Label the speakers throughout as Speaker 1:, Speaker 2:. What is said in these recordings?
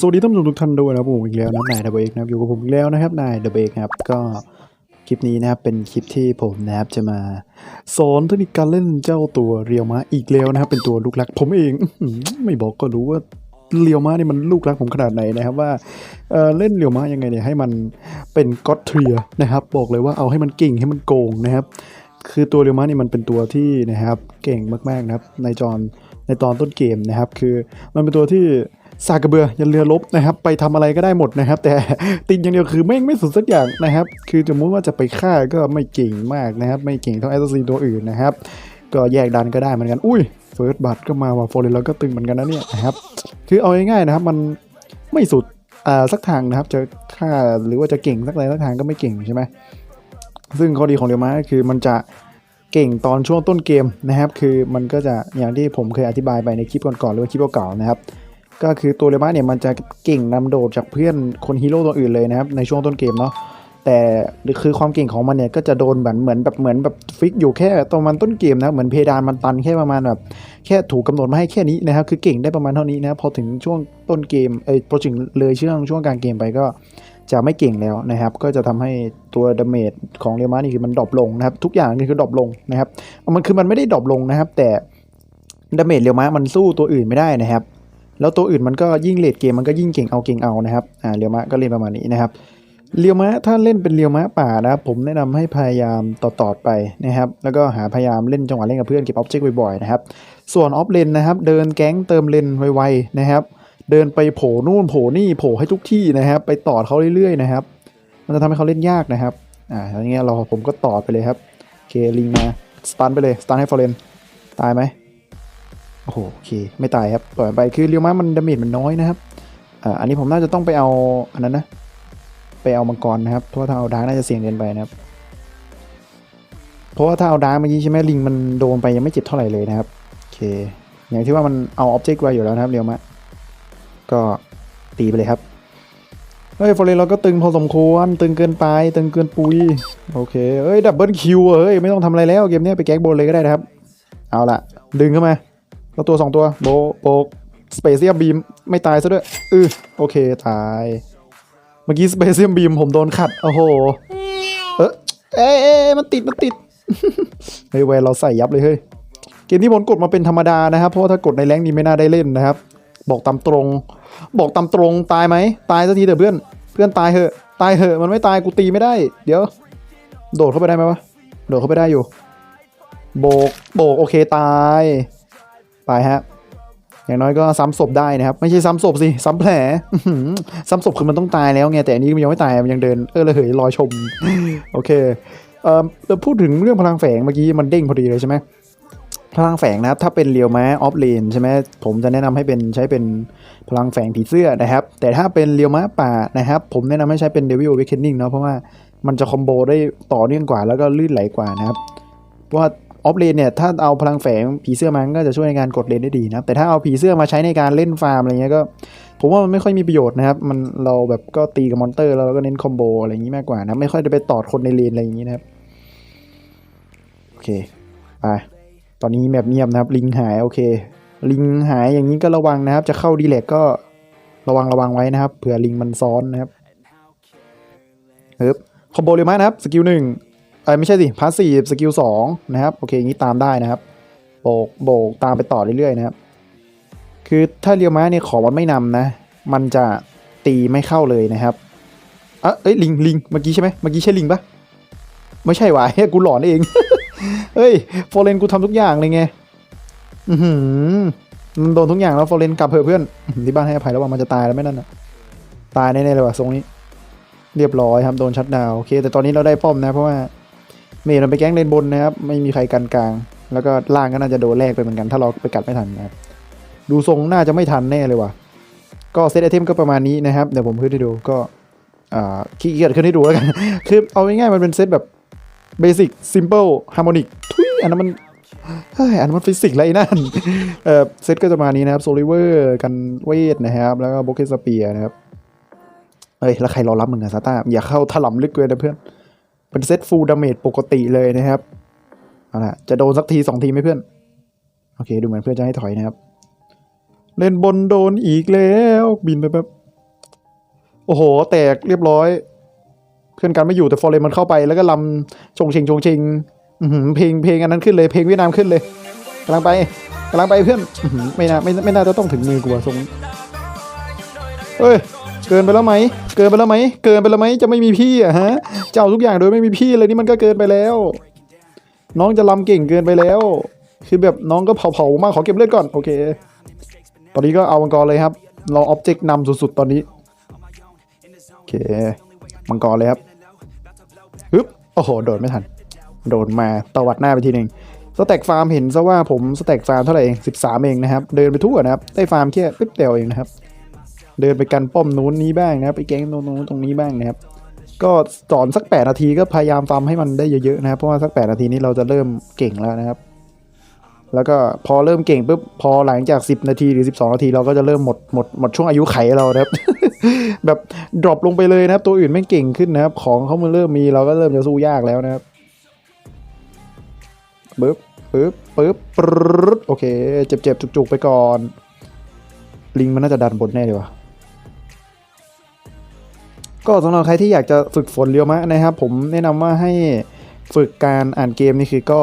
Speaker 1: สวัสดีท่านผู้ชมทุกท่านด้วยนะครับผมอีกแล้วนะนายเดบเอกนะครับอยู่กับผมอีกแล้วนะครับนายเดบเอกครับก็คลิปนี้นะครับเป็นคลิปที่ผมนะครับจะมาสอนเทคนิคการเล่นเจ้าตัวเรียวม้าอีกแล้วนะครับเป็นตัวลูกรักผมเองไม่บอกก็รู้ว่าเรียวม้านี่มันลูกรักผมขนาดไหนนะครับว่าเเล่นเรียวม้ายังไงเนี่ยให้มันเป็นก็อตเทียนะครับบอกเลยว่าเอาให้มันเก่งให้มันโกงนะครับ คือตัวเรียวม้านี่มันเป็นตัวที่นะครับเก่งมากๆนะครับในจอนในตอนต้นเกมนะครับ คือมันเป็นตัวที่ สากกระเบือยันเรือลบนะครับ ไปทำอะไรก็ได้หมดนะครับ แต่ติดอย่างเดียวคือแม่ไม่สุดสักอย่างนะครับ คือสมมติว่าจะไปฆ่าก็ไม่เก่งมากนะครับ ไม่เก่งเท่าแอสซัสซินตัวอื่นนะครับ ก็แยกดันก็ได้เหมือนกัน อุ้ยเฟิร์สบัตก็มาว่ะโฟเลนเราก็ตึงเหมือนกันนะเนี่ยนะครับ คือเอาง่ายๆนะครับ มันไม่สุดอ่าสักทางนะครับ จะฆ่าหรือว่าจะเก่งสักอะไรสักทางก็ไม่เก่งใช่ไหมซึ่งข้อดีของเรียวมาคือมันจะเก่งตอนช่วงต้นเกมนะครับ คือมันก็จะอย่างที่ผมเคยอธิบายไปในคลิปก่อนๆหรือว่าคลิปเก่าๆนะครับ ก็คือตัวเรียวม้าเนี่ยมันจะเก่งนำโดดจากเพื่อนคนฮีโร่ตัวอื่นเลยนะครับในช่วงต้นเกมเนาะแต่คือความเก่งของมันเนี่ยก็จะโดนแบบเหมือนแบบเหมือนแบบฟิกอยู่แค่ตรงมันต้นเกมนะเหมือนเพดานมันตันแค่ประมาณแบบแค่ถูกกาหนดมาให้แค่นี้นะครับคือเก่งได้ประมาณเท่านี้นะพอถึงช่วงต้นเกมเอ้ยพอถึงเลยช่วงช่วงกลางเกมไปก็จะไม่เก่งแล้วนะครับ ก็จะทำให้ตัวดาเมจของเรียวมานี่คือมันดรอปลงนะครับ ทุกอย่างนี่คือดรอปลงนะครับมันคือมันไม่ได้ดรอปลงนะครับ แต่ดาเมจเรียวมามันสู้ตัวอื่นไม่ได้นะครับ แล้วตัวอื่นมันก็ยิ่งเลดเกมมันก็ยิ่งเก่งเอาเก่งเอานะครับอ่าเรียวมะก็เล่นประมาณนี้นะครับเรียวมะถ้าเล่นเป็นเรียวมะป่านะครับผมแนะนำให้พยายามต่อดๆไปนะครับแล้วก็หาพยายามเล่นจังหวะเล่นกับเพื่อนเก็บออบเจกต์บ่อยๆนะครับส่วนออฟเลนนะครับเดินแก๊งเติมเลนไวๆนะครับเดินไปโผล่นู่นโผล่นี่โผล่ให้ทุกที่นะครับ ไปตอดเขาเรื่อยๆนะครับ มันจะทำให้เขาเล่นยากนะครับอ่าอย่างเงี้ยเราผมก็ตอดไปเลยครับโอเคลิงมาสตันไปเลยสตันให้ฟอร์เรนตายไหม โอ้โหโอเค ไม่ตายครับปล่อยไปคือเรียวมามันดาเมจมันน้อยนะครับอ่าอันนี้ผมน่าจะต้องไปเอาอันนั้นนะ ไปเอามังกรนะครับเพราะถ้าเอาดาร์กน่าจะเสี่ยงเกินไปนะครับ เพราะว่าถ้าเอาดาร์กเมื่อกี้ใช่ไหมลิงมันโดนไปยังไม่เจ็บเท่าไหร่เลยนะครับโอเค อย่างที่ว่ามันเอาออบเจกต์ไว้อยู่แล้วนะครับเรียวมะก็ตีไปเลยครับเฮ้ยฟอร์เรนเราก็ตึงพอสมควรตึงเกินไป ตึงเกินปุยโอเคเอ้ยดับเบิลคิวเฮ้ยไม่ต้องทำอะไรแล้วเกมเนี้ยไปแก๊กบนเลยก็ได้นะครับ เอาละดึงเข้ามา แล้วตัวสองตัวโบโบกสเปเซียมบีมไม่ตายซะด้วยอือโอเคตาย เมื่อกี้สเปเซียมบีมผมโดนขัดโอ้โหเอะเอ้ยเอมันติดมันติดเฮ้ยแวนเราใส่ยับเลยเฮ้ยเกมที่ผมกดมาเป็นธรรมดานะครับ เพราะว่าถ้ากดในแรงนี้ไม่น่าได้เล่นนะครับ บอกตามตรง บอกตามตรงตายไหมตายสักทีเถอะเพื่อนเพื่อนตายเหอะ ตายเหอะมันไม่ตายกูตีไม่ได้ เดี๋ยว โดดเข้าไปได้ไหมวะโดดเข้าไปได้อยู่ โบกโบกโอเคตาย ฮะอย่างน้อยก็ซ้ำศพได้นะครับไม่ใช่ซ้ำศพสิซ้ำแผลซ้ำศพคือมันต้องตายแล้วไงแต่อันนี้มันยังไม่ตายมันยังเดินเออระเหยรอชมโอเคเอ่อเราพูดถึงเรื่องพลังแฝงเมื่อกี้มันเด้งพอดีเลยใช่ไหมพลังแฝงนะครับถ้าเป็นเรียวม้าออฟเลนใช่ไหมผมจะแนะนำให้เป็นใช้เป็นพลังแฝงผีเสื้อนะครับ แต่ถ้าเป็นเรียวม้าป่านะครับ ผมแนะนำให้ใช้เป็นเดวิลเวคเคนนิ่งเนาะเพราะว่ามันจะคอมโบได้ต่อเนื่องกว่าแล้วก็ลื่นไหลกว่านะครับเพราะว่า ออฟเลนเนี่ยถ้าเอาพลังแฝงผีเสื้อมาก็จะช่วยในการกดเลนได้ดีนะครับแต่ถ้าเอาผีเสื้อมาใช้ในการเล่นฟาร์มอะไรเงี้ยก็ ผมว่ามันไม่ค่อยมีประโยชน์นะครับมันเราแบบก็ตีกับมอนเตอร์แล้วเราก็เน้นคอมโบอะไรอย่างนี้มากกว่านะไม่ค่อยจะไปตอดคนในเลนอะไรอย่างนี้นะครับโอเคไปตอนนี้แมปเงียบนะครับลิงหายโอเค ลิงหายอย่างนี้ก็ระวังนะครับ จะเข้าดีแลกก็ระวังระวังไว้นะครับเผื่อลิงมันซ้อนนะครับเฮ้ยคอมโบเรียมานะครับสกิลหนึ่ง เอ้ไม่ใช่สิพาสซีฟสกิลสองนะครับโอเคอย่างนี้ตามได้นะครับ โบกโบกตามไปต่อเรื่อยๆนะครับ คือถ้าเรียวม้าเนี่ยขอมันไม่นำนะ มันจะตีไม่เข้าเลยนะครับอะเอ้ยลิงลิงเมื่อกี้ใช่ไหมเมื่อกี้ใช่ลิงปะไม่ใช่วะเฮ้ยกูหลอนเองเฮ้ยโฟเรนกูทำทุกอย่างเลยไงอือหือมันโดนทุกอย่างแล้วโฟเรนกลับเถอเพื่อนอื้อหือที่บ้านให้อภัยแล้วว่ามันจะตายแล้วไม่นั่นน่ะตายแน่ๆเลยว่ะทรงนี้ เรียบร้อยครับโดนชัดดาวโอเค แต่ตอนนี้เราได้ป้อมนะเพราะว่า เมย์มันไปแก๊งเลนบนนะครับ ไม่มีใครกันกลาง แล้วก็ล่างก็น่าจะโดนแลกไปเหมือนกัน ถ้าเราไปกัดไม่ทันนะครับ ดูทรงน่าจะไม่ทันแน่เลยว่ะ ก็เซตไอเทมก็ประมาณนี้นะครับ เดี๋ยวผมขึ้นให้ดู ก็อ่าขี้เกียจขึ้นให้ดูแล้วกัน คือเอาง่ายๆมันเป็นเซตแบบเบสิกซิมเ l ิลฮาร์โมนิกทุยอันนั้นมันเฮ้ยอันนั้นมันฟิสิกส์อะไรนั่นเออเซตก็จะมานี้นะครับโซลิเวอร์กันเวทนะครับ แล้วก็โบเกสเปียนะครับเอ้ย แล้วใครรอรับมึงอะซาต้าอย่าเข้าถล่มลึกเลยนะเพื่อน เป็นเซตฟูลดาเมจปกติเลยนะครับเอาละจะโดนสักทีสองทีไหมเพื่อน โอเค ดูเหมือนเพื่อนจะให้ถอยนะครับ เล่นบนโดนอีกแล้วบินไปแบบโอ้โห แตกเรียบร้อย เพื่อนกันไม่อยู่แต่ฟอร์เรนมันเข้าไปแล้วก็ลำชงเชงชงเชงเพลงเพลงอันนั้นขึ้นเลยเพลงเวียดนามขึ้นเลยกำลังไปกำลังไปเพื่อนไม่น่าไม่ไม่น่าจะต้องถึงมือกูอะทรงเอ้ย เกินไปแล้วไหม เกินไปแล้วไหม เกินไปแล้วไหม จะไม่มีพี่อะฮะจะเอาทุกอย่างโดยไม่มีพี่เลยนี่มันก็เกินไปแล้ว น้องจะลำเก่งเกินไปแล้ว คือแบบน้องก็เผาๆมากขอเก็บเลือดก่อน โอเค ตอนนี้ก็เอามังกรเลยครับ เราออบเจกต์นำสุดๆตอนนี้ โอเค มังกรเลยครับฮึบโอ้โห โดดไม่ทัน โดดมาตวัดหน้าไปทีหนึ่งสแต็กฟาร์มเห็นซะว่าผมสแต็กฟาร์มเท่าไหร่เองสิบสามเองนะครับ เดินไปทั่วนะครับ ได้ฟาร์มแค่ปิ๊บเดียวเองนะครับ เดินไปกันป้อมนู้นนี้บ้างนะครับไปแก๊งตรงนู้นตรงนี้บ้างนะครับ ก็สอนสักแปดนาทีก็พยายามฟาร์มให้มันได้เยอะๆนะครับเพราะว่าสักแปดนาทีนี้เราจะเริ่มเก่งแล้วนะครับ แล้วก็พอเริ่มเก่งปุ๊บพอหลังจาก 10 นาทีหรือ 12 นาทีเราก็จะเริ่มหมดหมดหมดช่วงอายุไขเรานะครับ แบบดรอปลงไปเลยนะครับ ตัวอื่นไม่เก่งขึ้นนะครับ ของเขามันเริ่มมีเราก็เริ่มจะสู้ยากแล้วนะครับปึ๊บปึ๊บปึ๊บปรึ๊ดโอเค เจ็บเจ็บจุกๆไปก่อน ลิงมันน่าจะดันบนแน่เลยวะ ก็สำหรับใครที่อยากจะฝึกฝนเรียวมะนะครับ ผมแนะนำว่าให้ฝึกการอ่านเกมนี่คือก็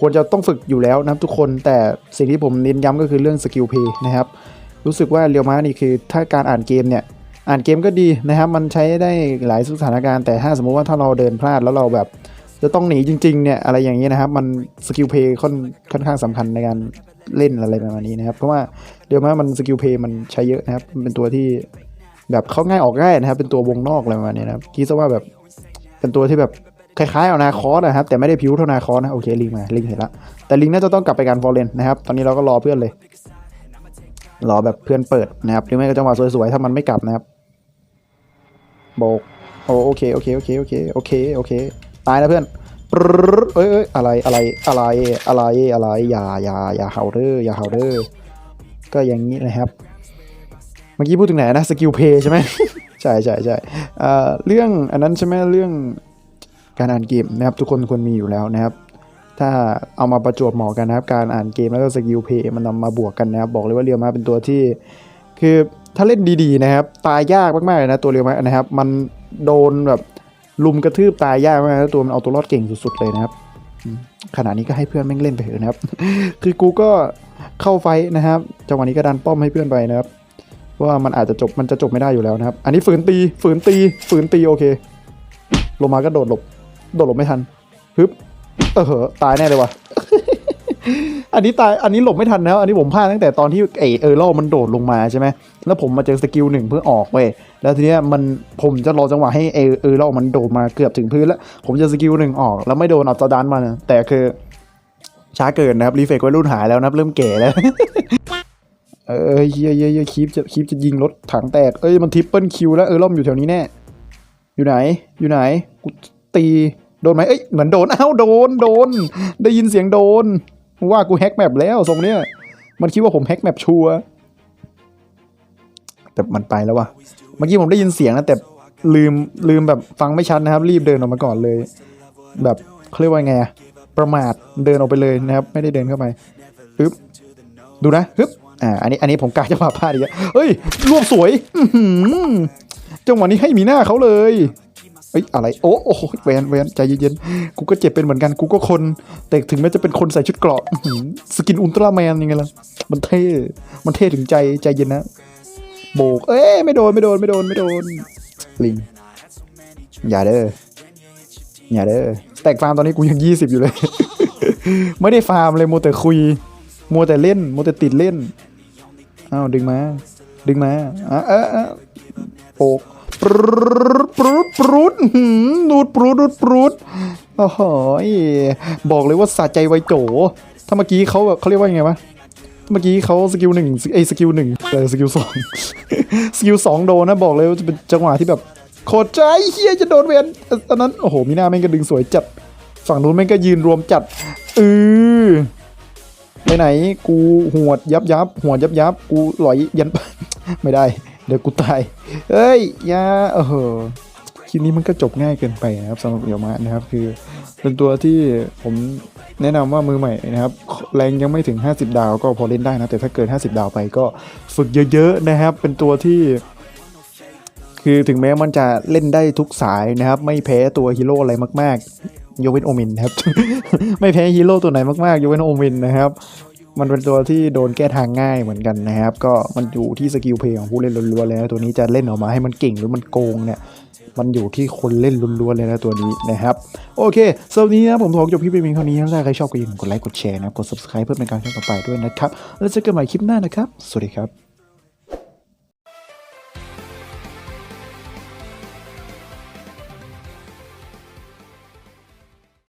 Speaker 1: ควรจะต้องฝึกอยู่แล้วนะครับทุกคนแต่สิ่งที่ผมเน้นย้ำก็คือเรื่องสกิลเพย์นะครับ รู้สึกว่าเรียวมะนี่คือถ้าการอ่านเกมเนี่ยอ่านเกมก็ดีนะครับ มันใช้ได้หลายสถานการณ์แต่ถ้าสมมุติว่าถ้าเราเดินพลาดแล้วเราแบบ จะต้องหนีจริงๆเนี่ยอะไรอย่างนี้นะครับ มันสกิลเพย์ค่อนค่อนข้างสำคัญในการเล่นอะไรประมาณนี้นะครับ เพราะว่าเดี๋ยวมามันสกิลเพย์มันใช้เยอะนะครับ เป็นตัวที่ แบบเข้าง่ายออกง่ายนะครับ เป็นตัววงนอกอะไรประมาณนี้นะครับคิดซะว่าแบบเป็นตัวที่แบบคล้ายๆเอานาคอสนะครับแต่ไม่ได้ผิวเท่านาคอสนะโอเคลิงมาลิงเห็นละแต่ลิงน่าจะต้องกลับไปการฟอร์เรนนะครับตอนนี้เราก็รอเพื่อนเลย รอแบบเพื่อนเปิดนะครับหรือไม่ก็จังหวะสวยๆถ้ามันไม่กลับนะครับโบกโอโอเคโอเคโอเคโอเคโอเคโอเคตายแล้วเพื่อนเอ้ยเอ้ยอะไรอะไรอะไรอะไรอะไรอย่าอย่าอย่าเห่าเด้ออย่าเห่าเด้อก็อย่างนี้นะครับ เมื่อกี้พูดถึงไหนนะสกิลเพย์ใช่ไหมใช่ใช่ใช่เรื่องอันนั้นใช่ไหมเรื่องการอ่านเกมนะครับทุกคนควรมีอยู่แล้วนะครับ ถ้าเอามาประจวบเหมาะกันนะครับ การอ่านเกมแล้วก็สกิลเพย์มันนำมาบวกกันนะครับ บอกเลยว่าเรียวมาเป็นตัวที่ คือถ้าเล่นดีๆนะครับ ตายยากมากๆเลยนะตัวเรียวมานะครับ มันโดนแบบลุมกระทืบตายยากมากนะตัวมันเอาตัวรอดเก่งสุดๆเลยนะครับขณะนี้ก็ให้เพื่อนแม่งเล่นไปเถอะนะครับ คือกูก็เข้าไฟนะครับจังหวะนี้ก็ดันป้อมให้เพื่อนไปนะครับ ว่ามันอาจจะจบมันจะจบไม่ได้อยู่แล้วนะครับ อันนี้ฝืนตีฝืนตีฝืนตีโอเคลงมาก็โดดหลบ โดดหลบไม่ทันฮึบเออเหอตายแน่เลยว่ะอันนี้ตายอันนี้หลบไม่ทันแล้ว อันนี้ผมพลาดตั้งแต่ตอนที่ไอเออร์โลมันโดดลงมาใช่ไหมแล้วผมมาเจอสกิลหนึ่งเพื่อออกเว้ยแล้วทีเนี้ยมันผมจะรอจังหวะให้เออเออร์โลมันโดดมาเกือบถึงพื้นแล้ว ผมจะสกิลหนึ่งออก แล้วไม่โดนอัลตร้าดันมันะแต่คือช้าเกินนะครับรีเฟกวัยรุ่นหายแล้วนะเริ่มแก่แล้ว เออเฮียเฮียเฮียคีปจะคีปจะยิงรถถังแตก เอ้ยมันทริปเปิลคิวแล้วเออร์โลมอยู่แถวนี้แน่ อยู่ไหน อยู่ไหน กูตีโดนไหมเอ้ยเหมือนโดนอ้าวโดนโดน ได้ยินเสียงโดน ว่ากูแฮกแมปแล้วทรงเนี้ย มันคิดว่าผมแฮกแมปชัวแต่มันไปแล้วว่ะ เมื่อกี้ผมได้ยินเสียงนะแต่ลืมลืมแบบฟังไม่ชัดนะครับ รีบเดินออกมาก่อนเลย แบบเขาเรียกว่าไงประมาทเดินออกไปเลยนะครับ ไม่ได้เดินเข้าไปปึ๊บดูนะฮึบ อ่าอันนี้อันนี้ผมกาจะมาพลาดอีกแล้วเฮ้ยรวบสวยจังหวะนี้ให้มีหน้าเขาเลยเอ้ยอะไรโอ้โอ้โหแวนแวนใจเย็นๆกูก็เจ็บเป็นเหมือนกันกูก็คน แต่ถึงแม้จะเป็นคนใส่ชุดเกราะสกินอุลตร้าแมนยังไงล่ะมันเท่มันเท่ถึงใจใจเย็นนะโบกเอ้ยไม่โดนไม่โดนไม่โดนไม่โดนลิงอย่าเด้ออย่าเด้อแตกฟาร์มตอนนี้กูยังยี่สิบอยู่เลย ไม่ได้ฟาร์มเลยโมแต่คุย มัวแต่เล่น มัวแต่ติดเล่น อ้าวดึงมา ดึงมาอะเออเออโปกปรูดปรูดปรูดหือดูดปรูดดูดปรูดโอ้โหบอกเลยว่าสะใจไวโจ ถ้าเมื่อกี้เขาแบบเขาเรียกว่ายังไงวะเมื่อกี้เขาสกิลหนึ่งไอสกิลหนึ่งแต่สกิลสองสกิลสองโดนนะบอกเลยว่าจะเป็นจังหวะที่แบบโคตรใจเฮียจะโดนเวนตอนนั้นโอ้โหมีหน้าแม่งก็ดึงสวยจัด ฝั่งนู้นแม่งก็ยืนรวมจัด ไปไหน กูหวดยับยับหัวยับยับกูหลอยยันไม่ได้ เดี๋ยวกูตายเอ้ยยาเออคลิปนี้มันก็จบง่ายเกินไปนะครับสำหรับโยมะนะครับ คือเป็นตัวที่ผมแนะนำว่ามือใหม่นะครับ แรงยังไม่ถึง 50 ดาวก็พอเล่นได้นะ แต่ถ้าเกิน 50 ดาวไปก็ฝึกเยอะๆนะครับ เป็นตัวที่ คือถึงแม้มันจะเล่นได้ทุกสายนะครับ ไม่แพ้ตัวฮีโร่อะไรมาก ๆ ยกเว้นโอมินครับ ไม่แพ้ฮีโร่ตัวไหนมากๆยกเว้นโอมินนะครับ มันเป็นตัวที่โดนแก้ทางง่ายเหมือนกันนะครับ ก็มันอยู่ที่สกิลเพลย์ของผู้เล่นล้วนๆเลยนะตัวนี้จะเล่นออกมาให้มันเก่งหรือมันโกงเนี่ยมันอยู่ที่คนเล่นล้วนๆเลยนะตัวนี้นะครับ โอเคสำหรับวันนี้นะผมขอจบคลิปไปเพียงเท่านี้ถ้าใครชอบก็อย่าลืมกดไลค์กดแชร์นะครับกด subscribe เพื่อเป็นกำลังใจต่อไปด้วยนะครับ แล้วเจอกันใหม่คลิปหน้านะครับ สวัสดีครับ